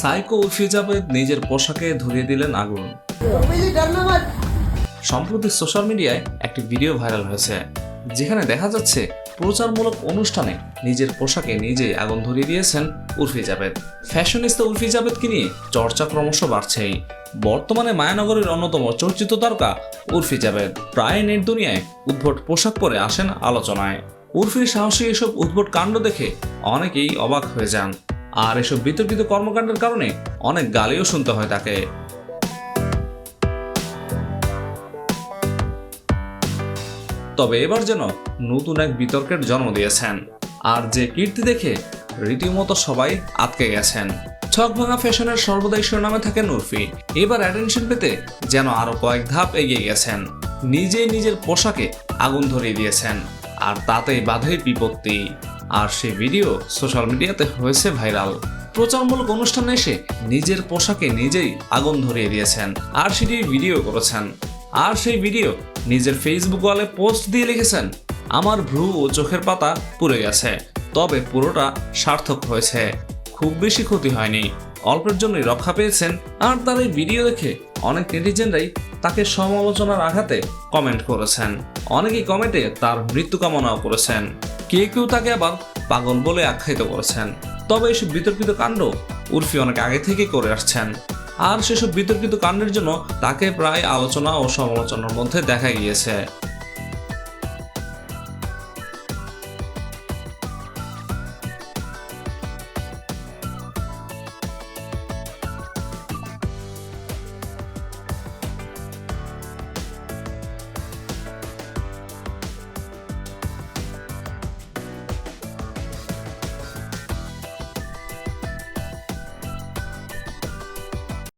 Psycho Urfi Javed নিজের পোশাকে ধরিয়ে দিলেন আগুন। সম্প্রতি সোশ্যাল মিডিয়ায় একটি ভিডিও ভাইরাল হয়েছে, যেখানে দেখা যাচ্ছে প্রচারমূলক অনুষ্ঠানে নিজের পোশাকে নিজেই আগুন ধরিয়ে দিয়েছেন উর্ফি জাভেদ। ফ্যাশনিস্তা উর্ফি জাভেদকে নিয়ে চর্চা ক্রমশ বাড়ছেই। বর্তমানে মায়ানগরের অন্যতম চর্চিত তারকা উর্ফি জাভেদ। প্রায় নেট দুনিয়ায় উদ্ভট পোশাক পরে আসেন আলোচনায়। উর্ফির সাহসী এসব উদ্ভট কাণ্ড দেখে অনেকেই অবাক হয়ে যান। আর এসব বিতর্কিত কর্মকাণ্ডের কারণে অনেক গালিও শুনতে হয় তাকে। তবে এবার যেন নতুন এক বিতর্কের জন্ম দিয়েছেন। আর যে কীর্তি দেখে রীতিমতো সবাই আটকে গেছেন। ছক ভাঙা ফ্যাশনের সর্বদাই শিরোনামে থাকেন উর্ফি এবার অ্যাটেনশন পেতে যেন আরও কয়েক ধাপ এগিয়ে গেছেন। নিজে নিজের পোশাকে আগুন ধরিয়ে দিয়েছেন। আর তাতেই বাধে বিপত্তি। আর সেই ভিডিও সোশ্যাল মিডিয়াতে হয়েছে ভাইরাল। প্রচারমূলক অনুষ্ঠানে এসে নিজের পোশাকে নিজেই আগুন ধরিয়ে দিয়েছেন আর সেটি ভিডিও করেছেন। আর সেই ভিডিও নিজের ফেসবুক ওয়ালে পোস্ট দিয়ে লিখেছেন, আমার ভ্রু ও চোখের পাতা পুড়ে গেছে, তবে পুরোটা সার্থক হয়েছে। খুব বেশি ক্ষতি হয়নি। অল্পের জন্যই রক্ষা পেয়েছেন আর তার এই ভিডিও দেখে অনেক নেটিজেনরাই তাকে সমালোচনার আঘাতে কমেন্ট করেছেন। অনেকেই কমেন্টে তার মৃত্যু কামনাও করেছেন। কেউ কেউ তাকে আবার পাগল বলে আখ্যায়িত করেছেন। তবে এসব বিতর্কিত কাণ্ড উর্ফি অনেক আগে থেকে করে আসছেন। আর সেসব বিতর্কিত কাণ্ডের জন্য তাকে প্রায় আলোচনা ও সমালোচনার মধ্যে দেখা গিয়েছে।